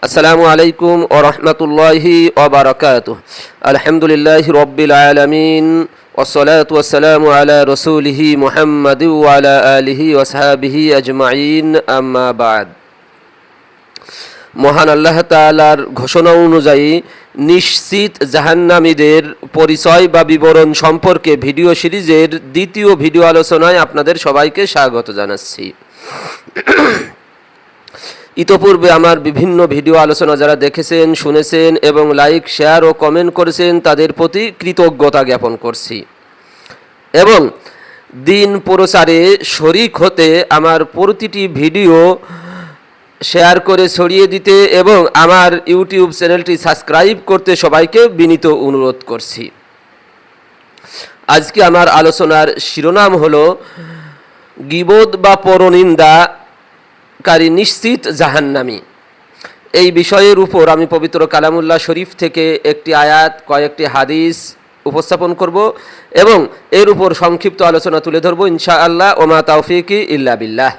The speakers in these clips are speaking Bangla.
আসসালামু আলাইকুম ও রহমতুল্লাহি ওবরাকাত আলহামদুলিল্লাহ রব্বিল আলমিন والصلاة والسلام على رسوله محمد وعلى آله وصحابه أجمعين أما بعد মহান আল্লাহ তাআলার ঘোষণা অনুযায়ী নিশ্চিত জাহান্নামীদের পরিচয় বা বিবরণ সম্পর্কে ভিডিও সিরিজের দ্বিতীয় ভিডিও আলোচনায় আপনাদের সবাইকে স্বাগত জানাচ্ছি ইতোপূর্বে আমার বিভিন্ন ভিডিও আলোচনা যারা দেখেছেন, শুনেছেন এবং লাইক শেয়ার ও কমেন্ট করেছেন, তাদের প্রতি কৃতজ্ঞতা জ্ঞাপন করছি। এবং দিন প্রচারে শরিক হতে আমার প্রতিটি ভিডিও শেয়ার করে ছড়িয়ে দিতে এবং আমার ইউটিউব চ্যানেলটি সাবস্ক্রাইব করতে সবাইকে বিনীত অনুরোধ করছি। আজকে আমার আলোচনার শিরোনাম হলো গিবোধ বা পরনিন্দা কারী নিশ্চিত জাহান্নামি। এই বিষয়ের উপর আমি পবিত্র কালামুল্লাহ শরীফ থেকে একটি আয়াত, কয়েকটি হাদিস উপস্থাপন করব এবং এর উপর সংক্ষিপ্ত আলোচনা তুলে ধরবো ইনশা আল্লাহ ওমা তাওফিকি ইল্লা বিল্লাহ।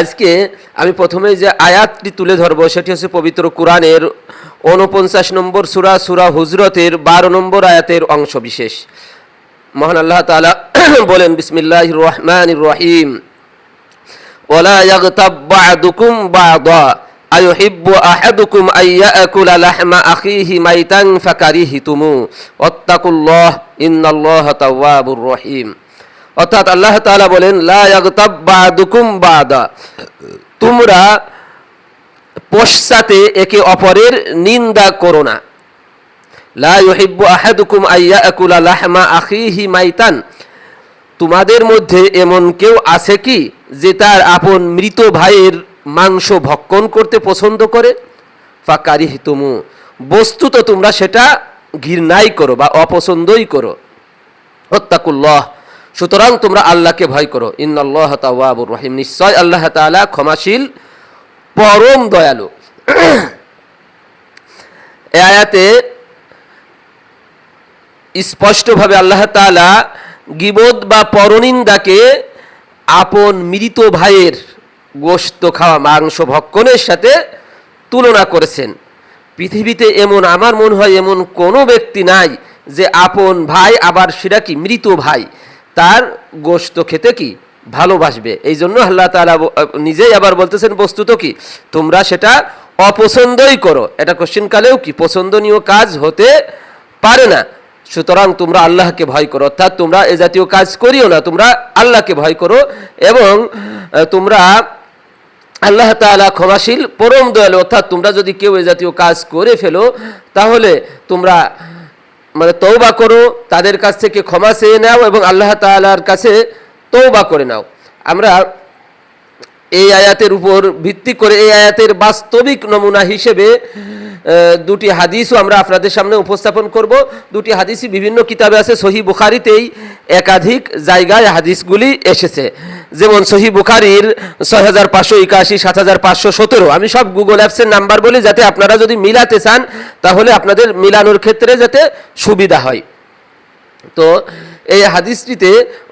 আজকে আমি প্রথমে যে আয়াতটি তুলে ধরবো সেটি হচ্ছে পবিত্র কোরআনের উনপঞ্চাশ নম্বর সুরা সুরা হুজরতের বারো নম্বর আয়াতের অংশ বিশেষ মহান আল্লাহ তাআলা বলেন বিসমিল্লাহ রহমান রহিম। ওলা ইয়াগতাব বা'দুকুম বা'দা আয়ুহিব্বু আহাদুকুম আইয়াকুলা লাহমা আখিহি মাইতান ফাকারিহিতুমু ওয়াত্তাকুল্লাহ ইন্নাল্লাহা তাওয়াবুর রহিম অর্থাৎ আল্লাহ তালা বলেন, লা ইয়াগতাব বা'দুকুম বা'দা তোমরা পশ্চাতে একে অপরের নিন্দা করো না। লা ইউহিব্বু আহাদুকুম আইয়াকুলা লাহমা আখিহি মাইতান তোমাদের মধ্যে এমন কেউ আছে কি যে তার আপন মৃত ভাইয়ের মাংস ভক্ষণ করতে পছন্দ করে? ফাকারি তুমু বস্তুত তোমরা সেটা ঘৃণাই করো বা অপছন্দই করো। হত্যাকুল্লাহ সুতরাং তোমরা আল্লাহকে ভয় করো। ইন্নাল্লাহ তাওয়াবুর রহিম, নিশ্চয় আল্লাহ তাআলা ক্ষমাশীল, পরম দয়ালু। এ আয়াতে স্পষ্টভাবে আল্লাহ তাআলা গিবোধ বা পরনিন্দাকে আপন মৃত ভাইয়ের গোস্ত খাওয়া মাংস ভক্ষণের সাথে তুলনা করেছেন। পৃথিবীতে এমন, আমার মনে হয় এমন কোনো ব্যক্তি নাই যে আপন ভাই আবার সেটা কি মৃত ভাই? তার গোস্ত খেতে কি ভালোবাসবে? এই জন্য আল্লাহ তালা নিজেই আবার বলতেছেন বস্তুত কি? তোমরা সেটা অপছন্দই করো। এটা কোশ্চিনকালেও কি? পছন্দনীয় কাজ হতে পারে না। সুতরাং তোমরা আল্লাহকে ভয় করো, অর্থাৎ তোমরা এ জাতীয় কাজ করিও না, তোমরা আল্লাহকে ভয় করো এবং তোমরা আল্লাহ তাআলা ক্ষমাশীল, পরম দয়ালু, অর্থাৎ তোমরা যদি কেউ এ জাতীয় কাজ করে ফেলো, তাহলে তোমরা মানে তৌবা করো, তাদের কাছ থেকে ক্ষমা চেয়ে নাও এবং আল্লাহ তাআলার কাছে তৌবা করে নাও। আমরা এই আয়াতের উপর ভিত্তি করে, এই আয়াতের বাস্তবিক নমুনা হিসেবে দুটি হাদিসও আমরা আপনাদের সামনে উপস্থাপন করব। দুটি হাদিসই বিভিন্ন কিতাবে আছে, সহি বুখারিতেই একাধিক জায়গায় হাদিসগুলি এসেছে। যেমন সহি বুখারির ছয় হাজার পাঁচশো একাশি সাত হাজার পাঁচশো সতেরো। আমি সব গুগল অ্যাপসের নাম্বার বলি যাতে আপনারা যদি মিলাতে চান, তাহলে আপনাদের মিলানোর ক্ষেত্রে যাতে সুবিধা হয়। তো এই হাদিসটিতে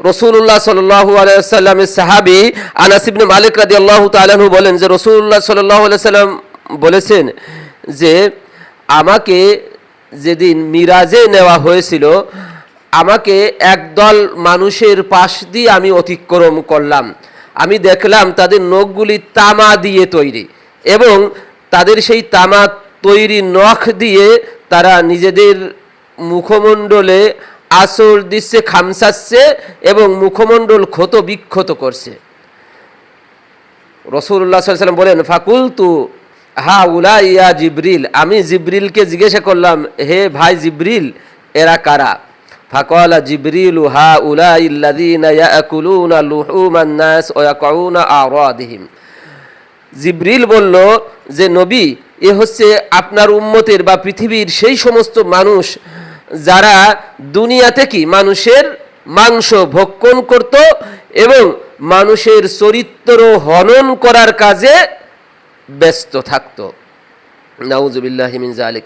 রসুল্লাহ সাল্লাহ আলাইসাল্লামের সাহাবি আনাসিবনে মালিক রাদি আল্লাহ তালাহু বলেন যে রসুল্লাহ সাল্লাহ সাল্লাম বলেছেন যে আমাকে যেদিন মিরাজে নেওয়া হয়েছিল, আমাকে একদল মানুষের পাশ দিয়ে আমি অতিক্রম করলাম। আমি দেখলাম তাদের নখগুলি তামা দিয়ে তৈরি এবং তাদের সেই তামা তৈরি নখ দিয়ে তারা নিজেদের মুখমণ্ডলে আসর দিচ্ছে, খামসাচ্ছে এবং মুখমণ্ডল ক্ষত বিক্ষত করছে। রসুল্লাহ সাল্লাম বলেন ফাকুল তু হা উলা ইয়া জিব্রিল। আমি জিব্রিলকে জিজ্ঞাসা করলাম, হে ভাই জিব্রিল, এরা কারা? হা উলা ইল্লাযীনা ইয়াকুলুনা লুহুমান নাস ওয়া ইয়াকুনা আরাদিহিম। জিব্রিল বলল যে, নবী, এ হচ্ছে আপনার উম্মতের বা পৃথিবীর সেই সমস্ত মানুষ যারা দুনিয়াতে কি মানুষের মাংস ভক্ষণ করত এবং মানুষের চরিত্র হনন করার কাজে ব্যস্ত থাকতো। নাউজুবিল্লাহ হিমিনজা আলিক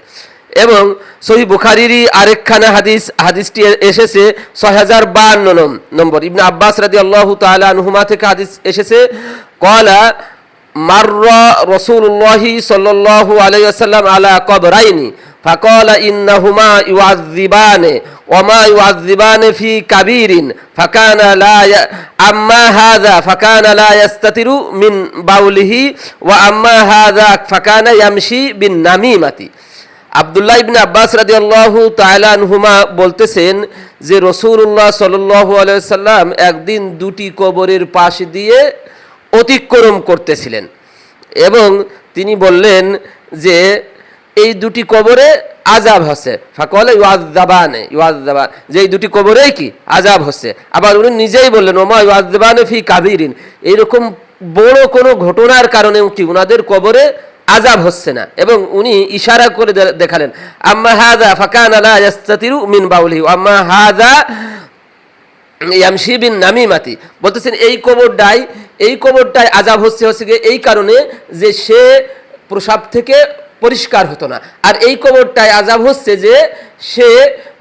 এবং সহি বুখারিরই আরেকখানা হাদিস, হাদিসটি এসেছে ছয় হাজার বাহান্ন নম্বর। ইবনা আব্বাস রাদি আল্লাহ তালা আনহুমা থেকে হাদিস এসেছে, কলা মার্রা রসুল্লাহি সাল্লু আলাইসাল্লাম আলা কবরাইনি, ফাকলা ইন্নাহুমা ইউআজিবানে ওমা ইউআযযিবানি ফি কাবীরিন ফাকানা লা আম্মা হাযা ফাকানা লা ইস্তাতিরু মিন বাউলিহি ওয়া আম্মা হাযা ফাকানা ইয়ামশি বিন নামিমাতি আবদুল্লাহ ইবনে আব্বাস রাদিয়াল্লাহু তাআলা আনহুমা বলতেছেন যে রাসূলুল্লাহ সাল্লাল্লাহু আলাইহি সাল্লাম একদিন দুটি কবরের পাশ দিয়ে অতিক্রম করতেছিলেন এবং তিনি বললেন যে এই দুটি কবরে আজাব হচ্ছে ফাকলে ইউআজাবানে ইউআজাবান যে এই দুটি কবরেই কি? আজাব হচ্ছে আবার উনি নিজেই বললেন, ওমা ইউআজাবানে ফি কাবিরিন। এইরকম বড় কোনো ঘটনার কারণে কি উনাদের কবরে আজাব হচ্ছে না? এবং উনি ইশারা করে দেখালেন, আম্মা হাদা ফাকান আলা ইয়াস্তাতিরু মিন বাউলিহি। আম্মা হাজা ইয়ামশি বিন নামিমাতি। বলতেছেন, এই কবরটাই, এই কবরটায় আজাব হচ্ছে হচ্ছে এই কারণে যে সে প্রসাব থেকে পরিষ্কার হতো না। আর এই কবরটায় আজাব হচ্ছে যে সে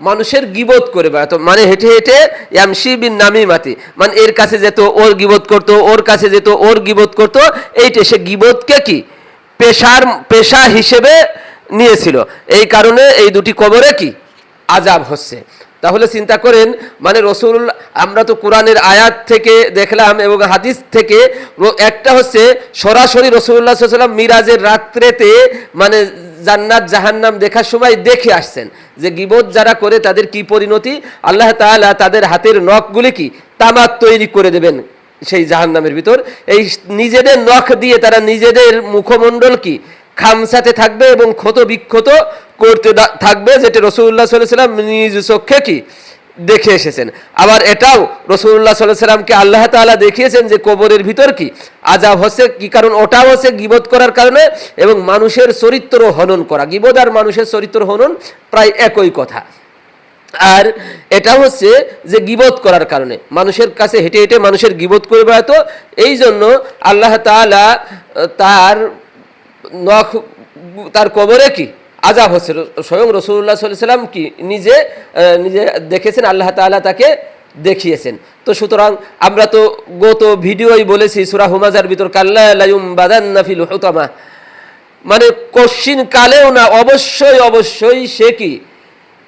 মানুষের গিবোধ করে বেড়াতো। মানে হেঁটে হেঁটে ইয়ামশি বিন নামিমাতি। মানে এর কাছে যেত, ওর গিবোধ করতো, ওর কাছে যেত, ওর গিবোধ করতো। এইটা সে গিবোধকে কি? পেশার, পেশা হিসেবে নিয়েছিল। এই কারণে এই দুটি কবরে কি? আজাব হচ্ছে। তাহলে চিন্তা করেন মানে রসুল, আমরা তো কোরআনের আয়াত থেকে দেখলাম এবং হাদিস থেকে একটা হচ্ছে সরাসরি রসুল্লাহ সাল্লাম মিরাজের রাত্রেতে মানে জান্নাত, জাহান্নাম দেখার সময় দেখে আসছেন যে গিবত যারা করে তাদের কি পরিণতি? আল্লাহ তাআলা তাদের হাতের নখগুলি কি? তামাত তৈরি করে দেবেন সেই জাহান্নামের ভিতর। এই নিজেদের নখ দিয়ে তারা নিজেদের মুখমণ্ডল কি? খামসাতে থাকবে এবং ক্ষত বিক্ষত করতে থাকবে যেটা রসুল্লাহ সাল্লাম নিজ চক্ষে কি? দেখে এসেছেন। আবার এটাও রসুল্লাহ সাল্লাহ সাল্লামকে আল্লাহ তাআলা দেখিয়েছেন যে কবরের ভিতর কি? আজাব হচ্ছে কি কারণ ওটাও হচ্ছে গিবত করার কারণে এবং মানুষের চরিত্র হনন করা। গিবত আর মানুষের চরিত্র হনন প্রায় একই কথা। আর এটা হচ্ছে যে গিবত করার কারণে। মানুষের কাছে হেঁটে হেঁটে মানুষের গিবত করে বেড়াতো। এই জন্য আল্লাহ আহ, তার নখ তার কবরে কি? আজাব হচ্ছে। স্বয়ং রসুল্লাহ সাল্লাম কি নিজে নিজে দেখেছেন, আল্লাহ তাআলা তাকে দেখিয়েছেন। তো সুতরাং আমরা তো গত ভিডিওই বলেছি সুরা হুমাজার ভিতর, কাল্লা লায়ুম বাদান নাফিল হুতামা। মানে কশ্চিন কালেও না, অবশ্যই অবশ্যই সে কি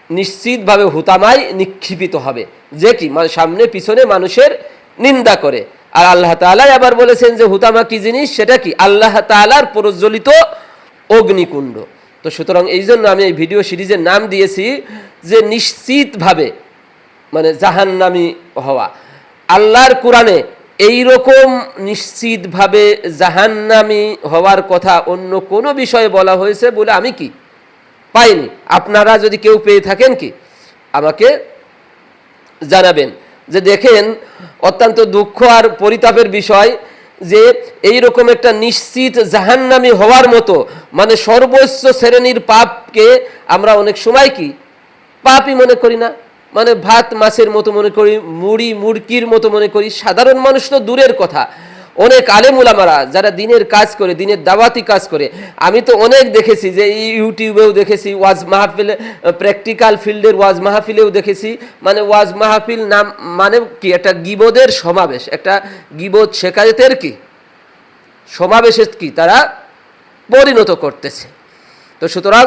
নিশ্চিতভাবে হুতামায় নিক্ষিপিত হবে। যে কি? মানে সামনে, পিছনে মানুষের নিন্দা করে। আর আল্লাহ তাআলাই আবার বলেছেন যে, হুতামা কি জিনিস? সেটা কি? আল্লাহ তাআলার প্রজ্বলিত অগ্নিকুণ্ড। তো সুতরাং এই জন্য আমি এই ভিডিও সিরিজের নাম দিয়েছি যে, নিশ্চিতভাবে মানে জাহান্নামি হওয়া। আল্লাহর কোরআনে এই রকম নিশ্চিতভাবে জাহান্নামি হওয়ার কথা অন্য কোনো বিষয়ে বলা হয়েছে বলে আমি কি পাইনি? আপনারা যদি কেউ পেয়ে থাকেন কি? আমাকে জানাবেন। যে দেখেন, অত্যন্ত দুঃখ আর পরিতাপের বিষয় যে এই রকম একটা নিশ্চিত জাহান্নামি হওয়ার মতো মানে সর্বোচ্চ শ্রেণির পাপকে আমরা অনেক সময় কি পাপই মনে করি না। মানে ভাত, মাছের মতো মনে করি, মুড়ি মুড়কির মতো মনে করি। সাধারণ মানুষ তো দূরের কথা। অনেক আলেমুলামারা যারা দিনের কাজ করে, দিনের দাওয়াতি কাজ করে, আমি তো অনেক দেখেছি যে ইউটিউবেও দেখেছি, ওয়াজ মাহফিলে প্র্যাকটিক্যাল ফিল্ডের ওয়াজ মাহফিলেও দেখেছি। মানে ওয়াজ মাহফিল নাম মানে কি? একটা গিবদের সমাবেশ, একটা গিবদ শেখায়তের কি? সমাবেশের কি তারা পরিণত করতেছে। তো সুতরাং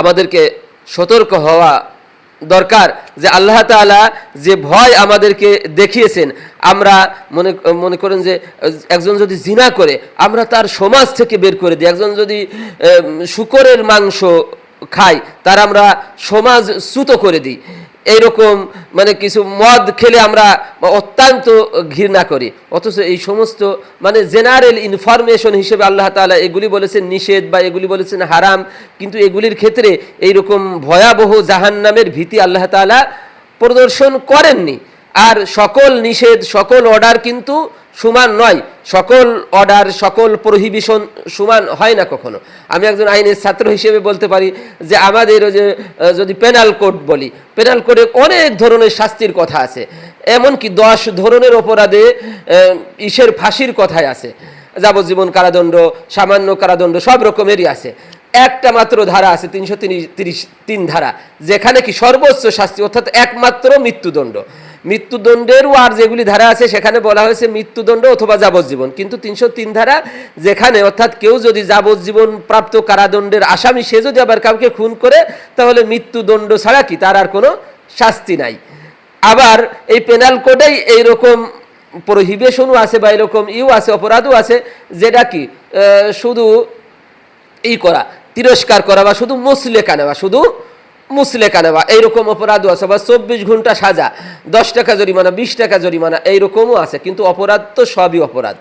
আমাদেরকে সতর্ক হওয়া দরকার যে আল্লাহ তালা যে ভয় আমাদেরকে দেখিয়েছেন, আমরা মনে মনে করেন যে একজন যদি জিনা করে, আমরা তার সমাজ থেকে বের করে দিই। একজন যদি শুকরের মাংস খাই তার আমরা সমাজ সুত করে দিই। এইরকম মানে কিছু মদ খেলে আমরা অত্যন্ত ঘৃণা করি। অথচ এই সমস্ত মানে জেনারেল ইনফরমেশন হিসেবে আল্লাহ তালা এগুলি বলেছেন নিষেধ বা এগুলি বলেছেন হারাম। কিন্তু এগুলির ক্ষেত্রে এইরকম ভয়াবহ জাহান্নামের ভীতি আল্লাহ তালা প্রদর্শন করেননি। আর সকল নিষেধ, সকল অর্ডার কিন্তু সমান নয়। সকল অর্ডার সকল প্রহিবিশন সমান হয় না কখনো। আমি একজন আইনের ছাত্র হিসেবে বলতে পারি যে আমাদের যে যদি পেনাল কোড বলি পেনাল কোডে অনেক ধরনের শাস্তির কথা আছে। এমনকি দশ ধরনের অপরাধে ইসের ফাঁসির কথাই আছে। যাবজ্জীবন কারাদণ্ড, সামান্য কারাদণ্ড, সব রকমেরই আছে। একটা মাত্র ধারা আছে, তিনশো তিন তিরিশ, তিন ধারা। যেখানে কি সর্বোচ্চ শাস্তি, অর্থাৎ একমাত্র মৃত্যুদণ্ড। মৃত্যুদণ্ডেরও আর যেগুলি ধারা আছে, সেখানে বলা হয়েছে মৃত্যুদণ্ড অথবা যাবজ্জীবন। কিন্তু তিনশো তিন ধারা যেখানে অর্থাৎ কেউ যদি যাবজ্জীবন প্রাপ্ত কারাদণ্ডের আসামি, সে যদি আবার কাউকে খুন করে, তাহলে মৃত্যুদণ্ড ছাড়া কি? তার আর কোনো শাস্তি নাই। আবার এই পেনাল কোডেই এইরকম প্রহিবেশনও আছে বা এরকম ইউ আছে, অপরাধও আছে, যেটা কি? শুধু ই করা, তিরস্কার করা বা শুধু মুসলেকা নেওয়া, শুধু মুসলেকা নেওয়া এইরকম অপরাধও আছে বা চব্বিশ ঘণ্টা সাজা, দশ টাকা জরিমানা, বিশ টাকা জরিমানা, এইরকমও আছে, কিন্তু অপরাধ তো সবই অপরাধ।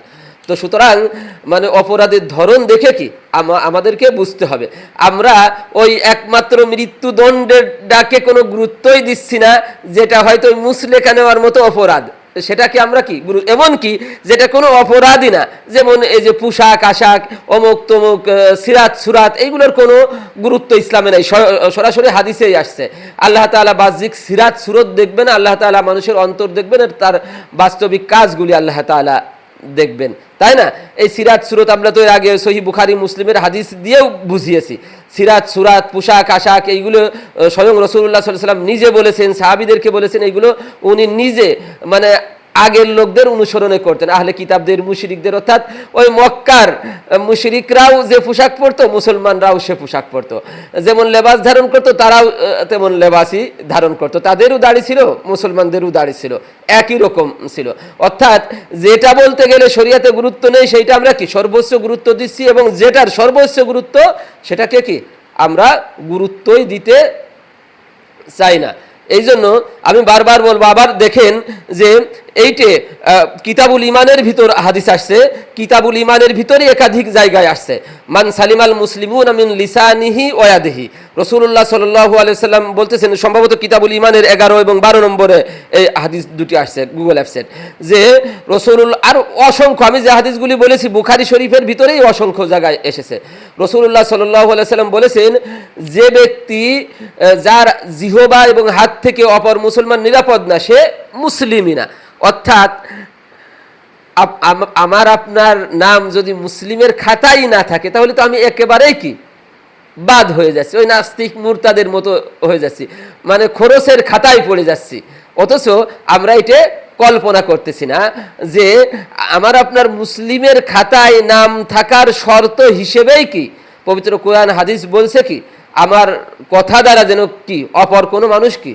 তো সুতরাং মানে অপরাধের ধরন দেখে কি? আমা- আমাদেরকে বুঝতে হবে। আমরা ওই একমাত্র মৃত্যুদণ্ডের ডাকে কোনো গুরুত্বই দিচ্ছি না, যেটা হয়তো মুসলেকা নেওয়ার মতো অপরাধ। সেটাকে আমরা কি গুরু এমন কি যেটা কোনো অপরাধই না। যেমন এই যে পোশাক, আশাক, অমুক তমুক সিরাত, সুরাত, এইগুলোর কোনো গুরুত্ব ইসলামে নাই। সরাসরি হাদিসেই আসছে। আল্লাহ তালা বাহ্যিক সিরাত, সুরত দেখবেন, আল্লাহ তালা মানুষের অন্তর দেখবেন, আর তার বাস্তবিক কাজগুলি আল্লাহ তাআলা দেখবেন। তাই না? এই সিরাত সুরত আমরা তো এর আগে সহি বুখারি, মুসলিমের হাদিস দিয়েও বুঝিয়েছি। সিরাত, সুরাত, পোশাক, আশাক, এইগুলো স্বয়ং রসুল্লাহ সাল্লাম নিজে বলেছেন, সাহাবিদেরকে বলেছেন, এইগুলো উনি নিজে মানে আগের লোকদের অনুসরণে করতেন। আহলে কিতাবদের মুশরিকদের, অর্থাৎ ওই মক্কার মুশরিকরাও যে পোশাক পরতো, মুসলমানরাও সে পোশাক পরতো। যেমন লেবাস ধারণ করতো, তারাও তেমন লেবাসই ধারণ করতো। তাদেরও দাড়ি ছিল, মুসলমানদেরও দাড়ি ছিল। একই রকম ছিল। অর্থাৎ যেটা বলতে গেলে শরিয়াতে গুরুত্ব নেই, সেইটা আমরা কি? সর্বোচ্চ গুরুত্ব দিচ্ছি এবং যেটার সর্বোচ্চ গুরুত্ব, সেটাকে কি? আমরা গুরুত্বই দিতে চাই না। এই জন্য আমি বারবার বলব, আবার দেখেন যে এইটে কিতাবুল ইমানের ভিতর হাদিস আসছে, কিতাবুল ইমানের ভিতরে একাধিক জায়গায় আসছে। মান সালিমাল মুসলিমুন আমিন লিসানিহি ওয়াদিহি রসুল্লাহ সাল্লাল্লাহু আলাইহি সাল্লাম বলতেছেন, সম্ভবত কিতাবুল ইমানের এগারো এবং বারো নম্বরে এই হাদিস দুটি আসছে গুগল অ্যাপসের যে রসুল আর অসংখ্য, আমি যে হাদিসগুলি বলেছি, বুখারি শরীফের ভিতরেই অসংখ্য জায়গায় এসেছে। রসুল্লাহ সাল্লাহ সাল্লাম বলেছেন, যে ব্যক্তি যার জিহবা এবং হাত থেকে অপর মুসলমান নিরাপদ না, সে মুসলিমই না। অর্থাৎ আমার আপনার নাম যদি মুসলিমের খাতাই না থাকে, তাহলে তো আমি একেবারেই কি বাদ হয়ে যাচ্ছি, ওই নাস্তিক মুরতাদের মতো হয়ে যাচ্ছি। মানে খরচের খাতায় পড়ে যাচ্ছি। অথচ আমরা এটা কল্পনা করতেছি না যে আমার আপনার মুসলিমের খাতায় নাম থাকার শর্ত হিসেবেই কি? পবিত্র কোরআন, হাদিস বলছে কি, আমার কথা দ্বারা যেন কি, অপর কোনো মানুষ কি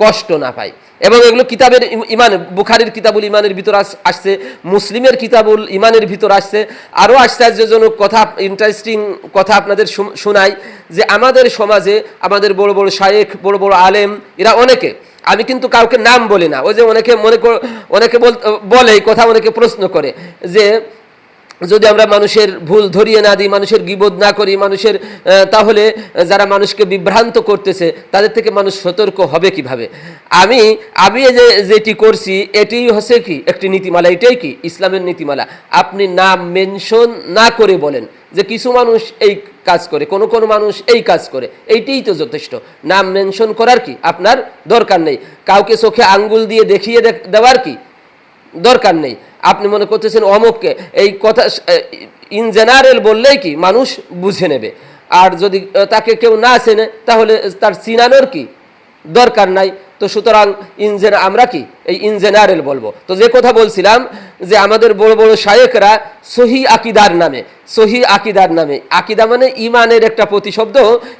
কষ্ট না পায়? এবং এগুলো কিতাবের ইমান, বুখারির কিতাবুল ইমানের ভিতর আসছে, মুসলিমের কিতাবুল ইমানের ভিতর আসছে। আরও আশ্চর্যজনক কথা ইন্টারেস্টিং কথা আপনাদের শুন- শোনাই যে আমাদের সমাজে আমাদের বড় বড় শায়েখ, বড় বড় আলেম, এরা অনেকে। আমি কিন্তু কাউকে নাম বলি না। ওই যে অনেকে মনে অনেকে বল কথা অনেকে প্রশ্ন করে যে যদি আমরা মানুষের ভুল ধরিয়ে না দিই, মানুষের গিবোধ না করি, মানুষের তাহলে যারা মানুষকে বিভ্রান্ত করতেছে, তাদের থেকে মানুষ সতর্ক হবে কীভাবে? আমি আমি যে, যেটি করছি, এটি হচ্ছে কি? একটি নীতিমালা, এটাই কি? ইসলামের নীতিমালা। আপনি নাম মেনশন না করে বলেন যে কিছু মানুষ এই কাজ করে, কোনো কোনো মানুষ এই কাজ করে, এইটাই তো যথেষ্ট। নাম মেনশন করার কি? আপনার দরকার নেই। কাউকে চোখে আঙ্গুল দিয়ে দেখিয়ে দেওয়ার কি? দরকার নেই। আপনি মনে করতেছেন অমুককে, এই কথা ইন জেনারেল বললেই কি মানুষ বুঝে নেবে। আর যদি তাকে কেউ না চেনে, তাহলে তার চিনানোর কি দরকার নাই। তো সুতরাং ইন আমরা কি এই ইন জেনারেল বলব। তো যে কথা বলছিলাম যে আমাদের বড় বড় শায়েকরা সহি আকিদার নামে, সহি আকিদার নামে। আকিদা মানে ইমানের একটা প্রতিশব্দ,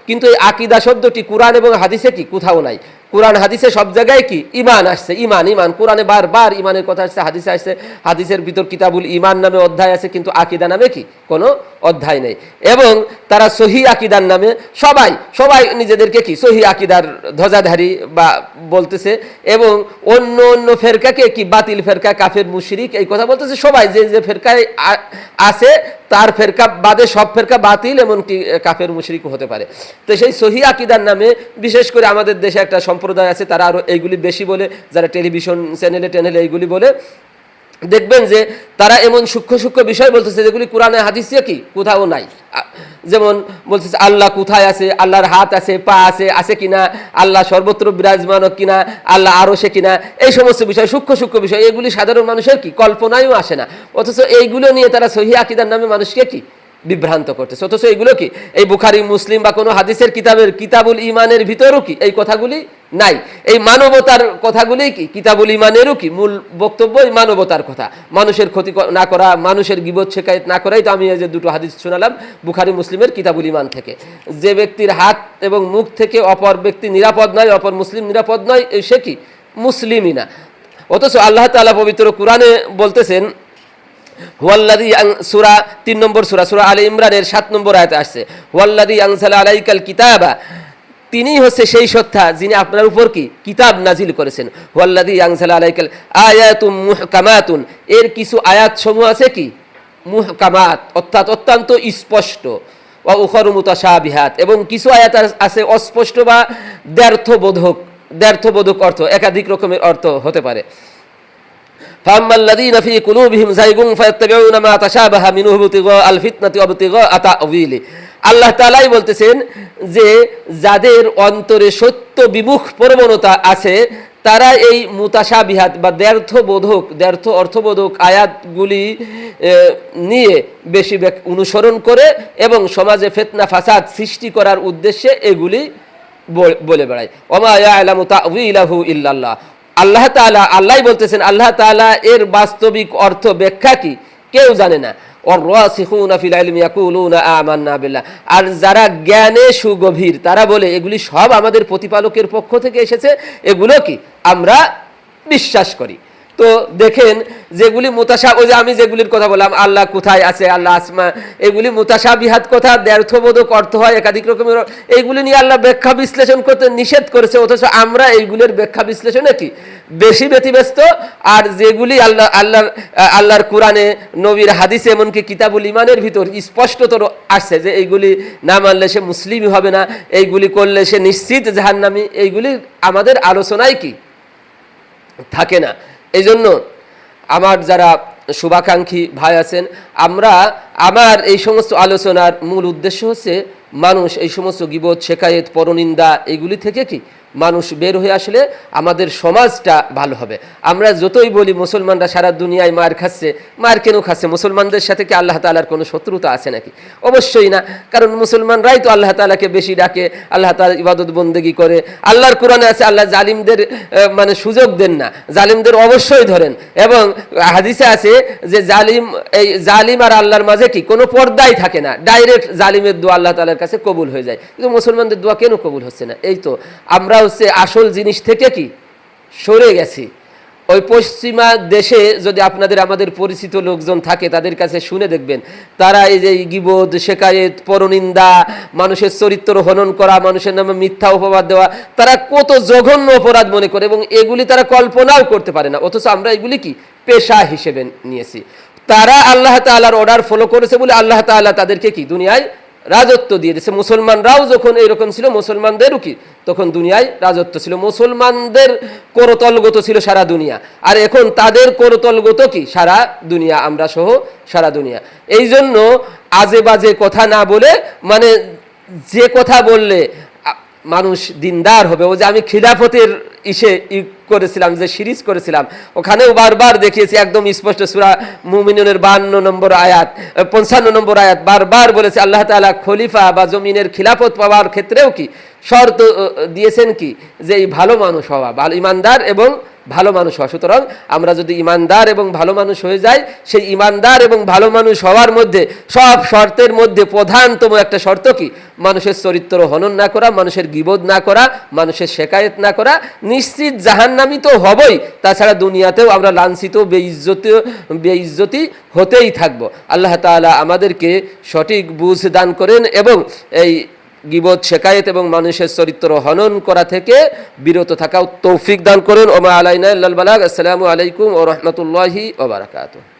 কিন্তু এই আকিদা শব্দটি কোরআন এবং হাদিসে কি? কোথাও নাই। কোরআন, হাদিসে সব জায়গায় কি? ইমান আসছে, ইমান ইমান। কোরআনে বারবার ইমানের কথা আসছে, হাদিসে আসছে। হাদিসের ভিতর কিতাবুল ইমান নামে অধ্যায় আছে, কিন্তু আকিদা নামে কি? কোনো অধ্যায় নেই। এবং তারা সহি আকিদার নামে সবাই সবাই নিজেদেরকে কি? সহি আকিদার ধ্বজাধারী বা বলতেছে। এবং অন্য অন্য ফেরকাকে কি বাতিল ফেরকা, কাফের, মুশরিক, এই কথা বলতেছে সবাই। যে যে ফেরকায় আছে, তার ফেরকা বাদে সব ফেরকা বাতিল, এমনকি কাফের মুশরিক হতে পারে। তো সেই সহি আকিদার নামে বিশেষ করে আমাদের দেশে একটা সম্প্রদায় আছে, তারা আরও এইগুলি বেশি বলে, যারা টেলিভিশন চ্যানেলে, টেনেলে এইগুলি বলে। দেখবেন যে তারা এমন সূক্ষ্ম সূক্ষ্ম বিষয় বলতেছে যেগুলি কোরআনে হাদিসে কি? কোথাও নাই। যেমন বলতেছে আল্লাহ কোথায় আছে? আল্লাহর হাত আছে, পা আছে আছে কিনা? আল্লাহ সর্বত্র বিরাজমান কিনা? আল্লাহ আরও সে কিনা? এই সমস্ত বিষয়, সূক্ষ্ম সূক্ষ্ম বিষয়, এগুলি সাধারণ মানুষের কি? কল্পনায়ও আসে না। অথচ এইগুলো নিয়ে তারা সহি আকিদার নামে মানুষকে কি? বিভ্রান্ত করতেছে। অথচ এইগুলো কি? এই বুখারি, মুসলিম বা কোনো হাদিসের কিতাবের কিতাবুল ইমানের ভিতরও কি? এই কথাগুলি নাই। এই মানবতার কথাগুলি কি? কিতাবুল ইমানেরও কি? মূল বক্তব্য এই মানবতার কথা। মানুষের ক্ষতি না করা, মানুষের গিবত শেখায়ত না করাই তো আমি এই যে দুটো হাদিস শোনালাম বুখারি, মুসলিমের কিতাবুল ইমান থেকে। যে ব্যক্তির হাত এবং মুখ থেকে অপর ব্যক্তি নিরাপদ নয়, অপর মুসলিম নিরাপদ নয় সে কি? মুসলিমই না। অথচ আল্লাহ তাআলা পবিত্র কোরআনে বলতেছেন হুয়াল্লাদি সুরা তিন নম্বর সুরা সুরা আলী ইমরানের সাত নম্বর আয়তে আসছে হুয়াল্লাদি আংসালা আলাইকাল কিতাবা। তিনি হচ্ছে সেই সত্তা যিনি আপনার উপর কি? কিতাব নাজিল করেছেন। হুয়াল্লাদি আলাইকাল আয়াতুম মুহকামাতুন। এর কিছু আয়াত সমূহ আছে কি? মুহকামাত, অর্থাৎ অত্যন্ত স্পষ্ট। এবং কিছু আয়াত আছে অস্পষ্ট বা দ্ব্যর্থবোধক দ্ব্যর্থবোধক অর্থ, একাধিক রকমের অর্থ হতে পারে। فأما الذين في قلوبهم زيغ فيتبعون ما تشابه منه ابتغاء الفتنة وابتغاء تأويله আল্লাহ তালাই বলতেছেন যে যাদের অন্তরে সত্য বিমুখ প্রবণতা আছে তারা এই মুতাশা বিহাত বা দ্ব্যর্থ বোধক দ্ব্যর্থ অর্থবোধক আয়াতগুলি এ, নিয়ে বেশি ব্যাক- অনুসরণ করে এবং সমাজে ফেতনা ফাসাদ সৃষ্টি করার উদ্দেশ্যে এগুলি বল- বলে বেড়ায় ওমা ইয়ালামু তাউইলাহু ইল্লাল্লাহ আল্লাহ তালা আল্লাহ বলতেছেন, আল্লাহ তালা এর বাস্তবিক অর্থ ব্যাখ্যা কি? কেউ জানে না। আর যারা জ্ঞানে সুগভীর, তারা বলে, এগুলি সব আমাদের প্রতিপালকের পক্ষ থেকে এসেছে। এগুলো কি? আমরা বিশ্বাস করি। তো দেখেন, যেগুলি মুতাসা ওই যে আমি যেগুলির কথা বললাম, আল্লাহ কোথায় আছে, আল্লাহ আসমা এগুলি মুতাসা বিহাত কথা দ্ব্যর্থবোধক অর্থ হয়, একাধিক রকমের এইগুলি নিয়ে আল্লাহ ব্যাখ্যা বিশ্লেষণ করতে নিষেধ করেছে, অথচ আমরা এইগুলির ব্যাখ্যা বিশ্লেষণে কি? বেশি ব্যতিব্যস্ত, আর যেগুলি আল্লাহ, আল্লাহর আল্লাহর কোরআনে, নবীর হাদিসে, এমনকি কিতাবুল ইমানের ভিতর স্পষ্টতর আসছে যে এইগুলি না মানলে সে মুসলিমই হবে না, এইগুলি করলে সে নিশ্চিত জাহান্নামি, এইগুলি আমাদের আলোচনায় কি? থাকে না। এই জন্য আমার যারা শুভাকাঙ্ক্ষী ভাই আছেন, আমরা আমার এই সমস্ত আলোচনার মূল উদ্দেশ্য হচ্ছে মানুষ এই সমস্ত গিবোধ শেখায়েত পরনিন্দা এগুলি থেকে কি? মানুষ বের হয়ে আসলে আমাদের সমাজটা ভালো হবে। আমরা যতই বলি মুসলমানরা সারা দুনিয়ায় মার খাচ্ছে, মার কেন খাচ্ছে? মুসলমানদের সাথে কি আল্লাহ তালার কোনো শত্রুতা আছে নাকি? অবশ্যই না, কারণ মুসলমানরাই তো আল্লাহ তালাকে বেশি ডাকে, আল্লাহ তালা ইবাদত বন্দেগি করে। আল্লাহর কোরআনে আছে, আল্লাহ জালিমদের মানে সুযোগ দেন না, জালিমদের অবশ্যই ধরেন। এবং হাদিসে আছে যে জালিম, এই জালিম আর আল্লাহর মাঝে কি কোনো পর্দাই থাকে না, ডাইরেক্ট জালিমের দোয়া আল্লাহ তালার কাছে কবুল হয়ে যায়। কিন্তু মুসলমানদের দোয়া কেন কবুল হচ্ছে না? এই তো আমরা হচ্ছে আসল জিনিস থেকে কি? সরে গেছি। ওই পশ্চিমা দেশে যদি আপনাদের, আমাদের পরিচিত লোকজন থাকে, তাদের কাছে শুনে দেখবেন, তারা এই যে গিবোধ শেকায়েত, পরনিন্দা, মানুষের চরিত্র হনন করা, মানুষের নামে মিথ্যা অপবাদ দেওয়া, তারা কত জঘন্য অপরাধ মনে করে এবং এগুলি তারা কল্পনাও করতে পারে না। অথচ আমরা এগুলি কি? পেশা হিসেবে নিয়েছি। তারা আল্লাহ তাআলার অর্ডার ফলো করেছে বলে আল্লাহ তাআলা তাদেরকে কি? দুনিয়ায় রাজত্ব দিয়ে দিয়েছে। মুসলমানরাও যখন এইরকম ছিল, মুসলমানদেরও কি? তখন দুনিয়ায় রাজত্ব ছিল। মুসলমানদের করতলগত ছিল সারা দুনিয়া। আর এখন তাদের করতলগত কি? সারা দুনিয়া, আমরা সহ সারা দুনিয়া। এই জন্য আজে বাজে কথা না বলে মানে যে কথা বললে মানুষ দিনদার হবে। ও যে আমি খিলাফতের ইসে করেছিলাম, যে সিরিজ করেছিলাম, ওখানেও বারবার দেখিয়েছি, একদম স্পষ্ট সুরা মুমিনুনের বান্ন নম্বর আয়াত পঞ্চান্ন নম্বর আয়াত, বারবার বলেছে, আল্লাহ তালা খলিফা বা জমিনের খিলাফত পাওয়ার ক্ষেত্রেও কি শর্ত দিয়েছেন কি? যে এই ভালো মানুষ হওয়া, ভালো ইমানদার এবং ভালো মানুষ হওয়া। সুতরাং আমরা যদি ইমানদার এবং ভালো মানুষ হয়ে যাই, সেই ইমানদার এবং ভালো মানুষ হওয়ার মধ্যে, সব শর্তের মধ্যে প্রধানতম একটা শর্ত কি? মানুষের চরিত্র হনন না করা, মানুষের গিবোধ না করা, মানুষের শেকায়েত না করা। নিশ্চিত জাহান্নামি তো হবই। তাছাড়া দুনিয়াতেও আমরা লাঞ্ছিত, বেইজ্জতি বেইজ্জতি হতেই থাকব। আল্লাহ তাআলা আমাদেরকে সঠিক বুঝ দান করেন এবং এই গিবত, শেকায়েত এবং মানুষের চরিত্র হনন করা থেকে বিরত থাকা তৌফিক দান করেন। ওমা আলাইনা আল্লাহ বালাগ। আসসালামু আলাইকুম ও রহমতুল্লাহি ওবারাকাতুহ